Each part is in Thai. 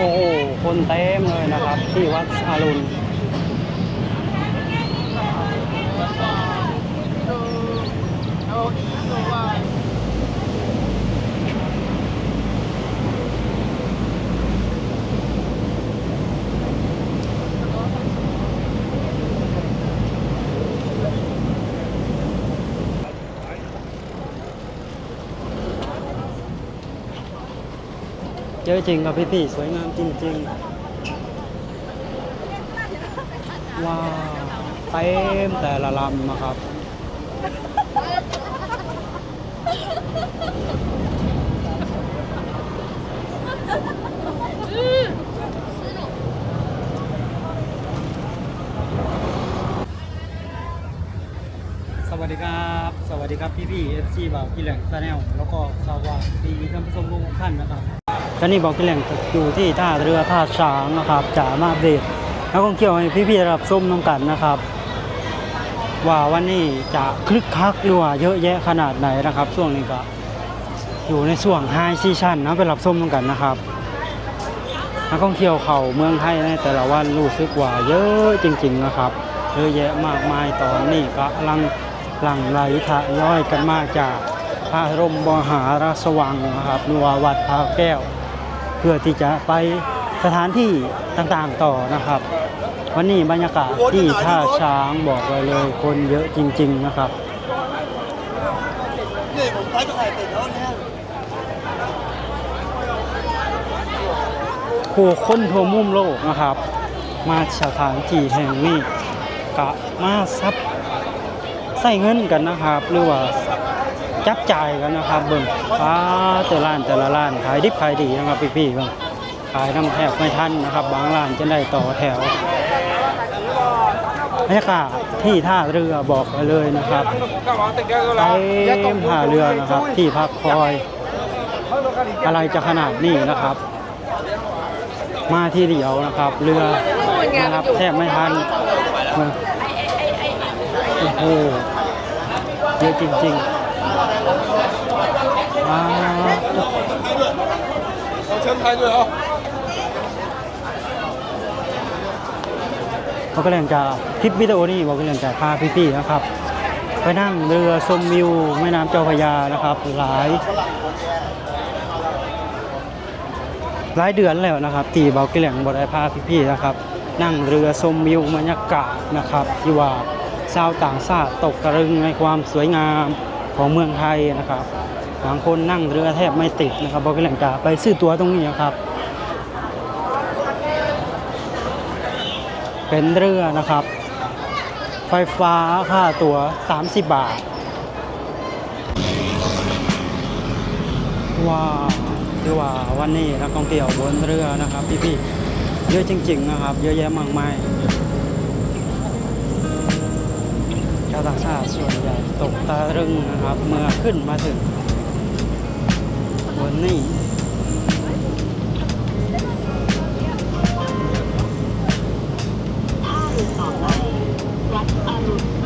โอ้โหคนเต็มเลยนะครับ ที่วัดอรุณ เยอะจริงครับพี่พี่ๆสวยงามจริงๆ ว้าวเต็มแต่ละลำนะครับ สวัสดีครับ สวัสดีครับพี่พี่เอฟซีบ่าวพี่แหล่งซาแนลแล้วก็สวัสดีท่านผู้ชมทุกท่านนะครับ ตอนนี้บ่าวพี่แหล่งอยู่ที่ท่าเรือท่าช้างนะครับจะมาอัปเดตแล้วก็เกี่ยวให้พี่ๆรับส้มน้ำกันนะครับ ว่าวันนี้จะคลึกคักหรือว่าเยอะแยะขนาดไหนนะครับ ช่วงนี้ก็อยู่ในช่วงไฮซีชั่นนะไปรับส้มน้ำกันนะครับนักท่องเที่ยวเขาเมืองไทยในแต่ละวันรู้สึกว่าเยอะจริง ๆนะครับเยอะแยะมากมายตอนนี้ก็ลังหลังไหลทะย้อยกันมากจากพระรมมหาราชวังนะครับหรือว่าวัดพระแก้ว เพื่อที่จะไปสถานที่ต่างๆต่อนะครับ วันนี้บรรยากาศที่ท่าช้างบอกไว้เลยคนเยอะจริง ๆนะครับนี่ผมไปถ่ายติดแล้วเนี่ยผู้คนทั่วมุมโลกนะครับ มาสถานที่แห่งนี้กะมาซับใส่เงินกันนะครับ หรือว่า จับจ่ายกันนะครับเบิ่งฟ้าแต่ละร้านแต่ละร้านขายดิบขายดีนะครับพี่ๆเบิ่งขายน้ำแทบไม่ทันนะครับ บางร้านจะได้ต่อแถวบรรยากาศที่ท่าเรือบอกไว้เลยนะครับไปท่าเรือนะครับ ที่พักคอย อะไรจะขนาดนี้นะครับ มาที่เดียวนะครับ เรือนะครับแทบไม่ทันโอ้โหเยอะจริง ๆ ว้าวเอาเชิญไทยด้วยเหรอเขาก็เรียจะคลิปวิดีโอนี้บอกก็เรียจะพาพี่ๆนะครับ ไปนั่งเรือชมวิวแม่น้ำเจ้าพระยานะครับ หลายหลายเดือนแล้วนะครับตีเบาเกลี่ยงบได้พาพี่ๆนะครับ นั่งเรือชมวิวบรรยากาศนะครับ ที่ว่าชาวต่างชาติตกตะลึงในความสวยงามของเมืองไทยนะครับ บางคนนั่งเรือแทบไม่ติดนะครับบาเกลี่ยงจะไปซื้อตั๋วตรงนี้นะครับ เป็นเรือนะครับ ไฟฟ้าค่าตั๋ว 30 บาท ว้าวคือว่าวันนี้นักท่องเที่ยวบนเรือนะครับพี่ๆเยอะจริง ๆ นะครับ เยอะแยะมากมายชาวต่างชาติส่วนใหญ่ตกตะลึงนะครับ เมื่อขึ้นมาถึง วันนี้วัดอรุณ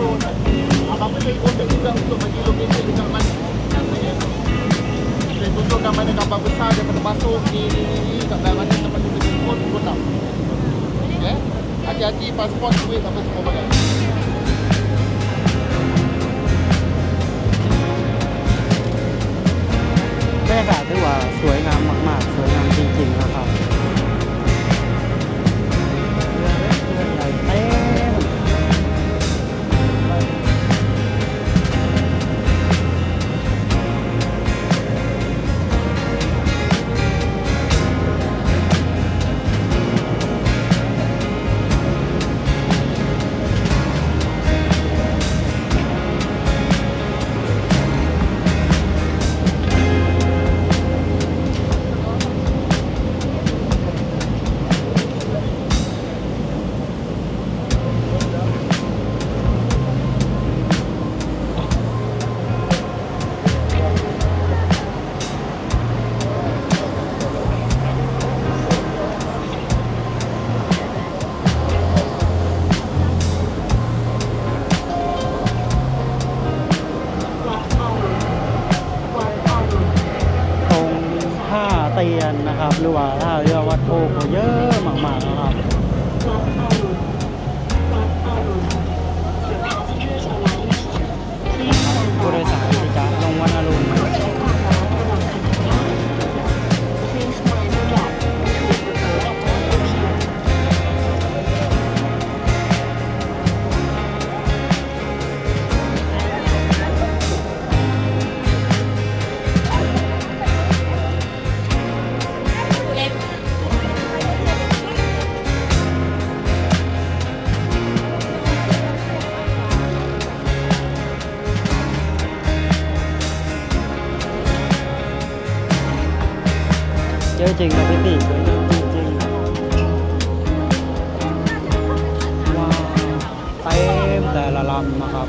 Abang boleh kontak juga untuk bagi location dekat mana Saya tunjukkan mana kapal besar daripada masuk ni ni ni ni kat dalam mana tempat kita jemput pukul 6 Okay Hati-hati pasport, duit apa semua bagai รือว่าถ้าเรียกวัดโตก็เยอะมากๆนะครับวัดอรุณวัดอรุณ The passengers arriving soon. Please stand ผู้โดยสารจะลงวันอรุณ เยอะจริงครับพี่ติเยอะจริงๆว้าวเต็มแต่ละลำนะครับ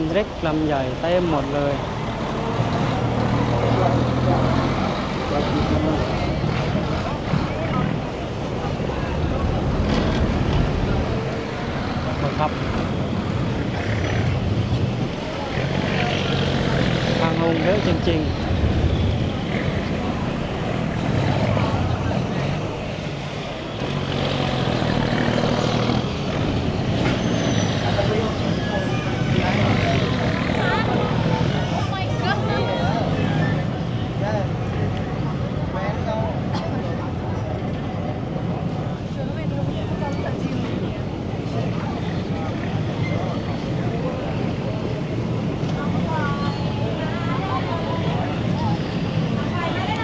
ำเล็กลำใหญ่เต็มหมดเลยครับ ทางลงเยอะจริง ๆ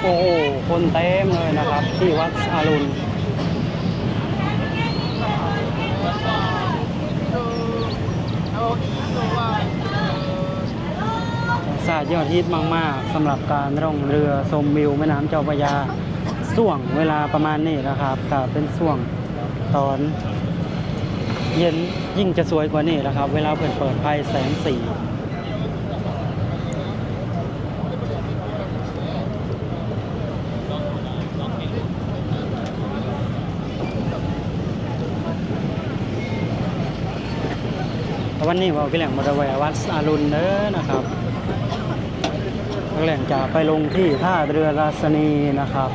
โอ้โห คนเต็มเลยนะครับ ที่วัดอรุณศาสตร์ยอดฮิตมาก ๆสำหรับการร่องเรือชมวิวแม่น้ำเจ้าพระยาส่วงเวลาประมาณนี้นะครับก็เป็นส่วงตอน เย็นยิ่งจะสวยกว่านี้นะครับ เวลาเปิดเปิดไฟแสงสี วันนี้บอกพี่แหล่งบริเวณวัดอารุณเด้อนะครับพี่แหล่งจะไปลงที่ท่าเรือราษณีนะครับ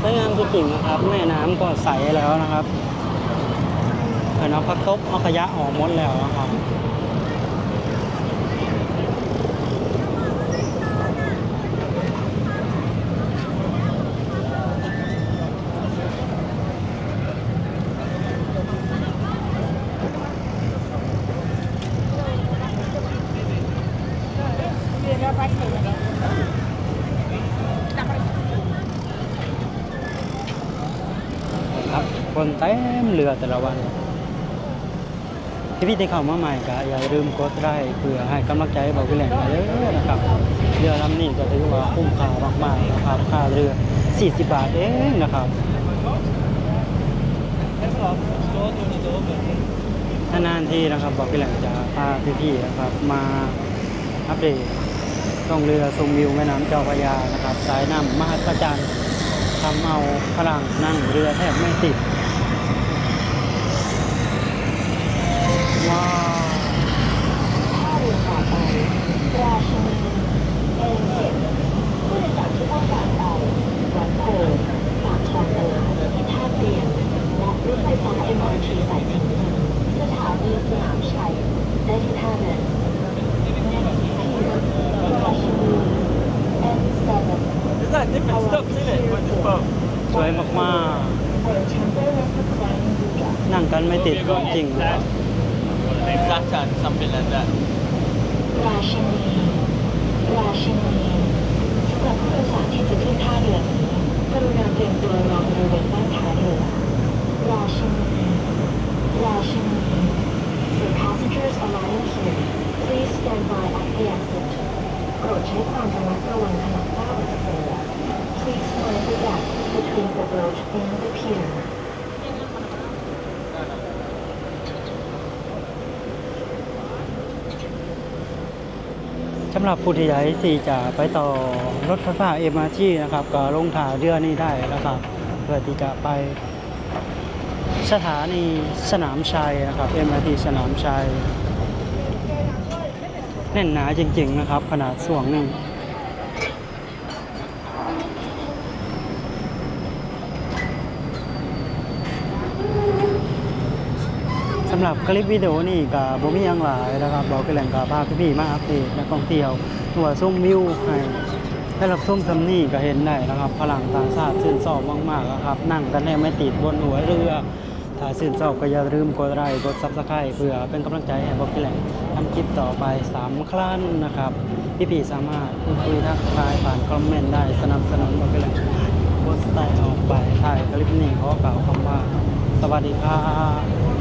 สวยงามจริงนะครับ แม่น้ำก็ใสแล้วนะครับเห็นเอาพักตบเอาขยะออกหมดแล้วนะครับ คนเต็มเรือแต่ละวันที่พี่ที่เข้ามาใหม่ก็อย่าลืมกดไลค์เพื่อให้กำลังใจบอกพี่แหล่งเยอะนะครับเรือลำนี้ก็ถือว่าคุ้มค่ามากๆนะครับค่าเรือ 40 บาทเองนะครับนานๆทีนะครับบอกพี่แหล่งจะพาพี่ๆนะครับมาอัปเดตท่องเรือชมวิวแม่น้ำเจ้าพระยานะครับ สายน้ำมหัศจรรย์ทำเอาพลังนั่งเรือแทบไม่ติด ว้าว ท่าเรือต่อไปราชินีเอ็นเจ็ดผู้โดยสารที่ต้องการไปวัดโพปากคลองเตยท่าเตียน และรถไฟฟ้า MRT สายสีน้ำเงินสถานีสนามชัยได้ที่ท่าเรือ Next pier ราชินี N7 Is that different stuff, isn't it, with the boat? สวยมาก a temporary recline Yuga ๆ นั่งกันไม่ติดจริงนะครับ Saturn, something like that. ราชินีราชินีสำหรับผู้โดยสารที่จะขึ้นท่าเรือนี้กรุณาเตรียมตัวรอบริเวณด้านท้ายเรือ ราชินี ราชินี ร For passengers arriving here, please stand by at the exit. โปรดใช้ความระมัดระวังขณะก้าวออกจากเรือ Please mind the gap between the boat and the pier. สำหรับผู้ที่อยากที่จะไปต่อรถไฟฟ้าเอ็มาชีนะครับ ก็ลงถ่าเรือนี้ได้นะครับ เพื่อที่จะไปสถานีสนามชัยนะครับเอ็มาชีสนามชัย แน่นหนาจริง ๆ นะครับ ขนาดส่วงหนึ่งสำหรับคลิปวิดีโอนี่กับบ่มีหยังหลายนะครับบอกกันแหล่งกับพาพี่ๆมาอัปเดตนักท่องเที่ยวหัวส้มวิวให้ได้รับส้มซำนี่ก็เห็นได้นะครับพลังต่างชาติชื่นชอบมากๆนะครับ นั่งกันแน่ไม่ติดบนหัวเรือ ถ้าชื่นชอบก็อย่าลืมกดไลค์กดซับสไครต์เพื่อเป็นกำลังใจให้บอกพี่แหลกทำคลิปต่อไปสามครั้งนะครับ พี่ๆสามารถพูดคุยทักทายผ่านคอมเมนต์ได้สนับสนุนบอกพี่แหลกโพสต์ใต้ออกไปถ่ายคลิปนี้ขอกล่าวคำว่า สวัสดีครับ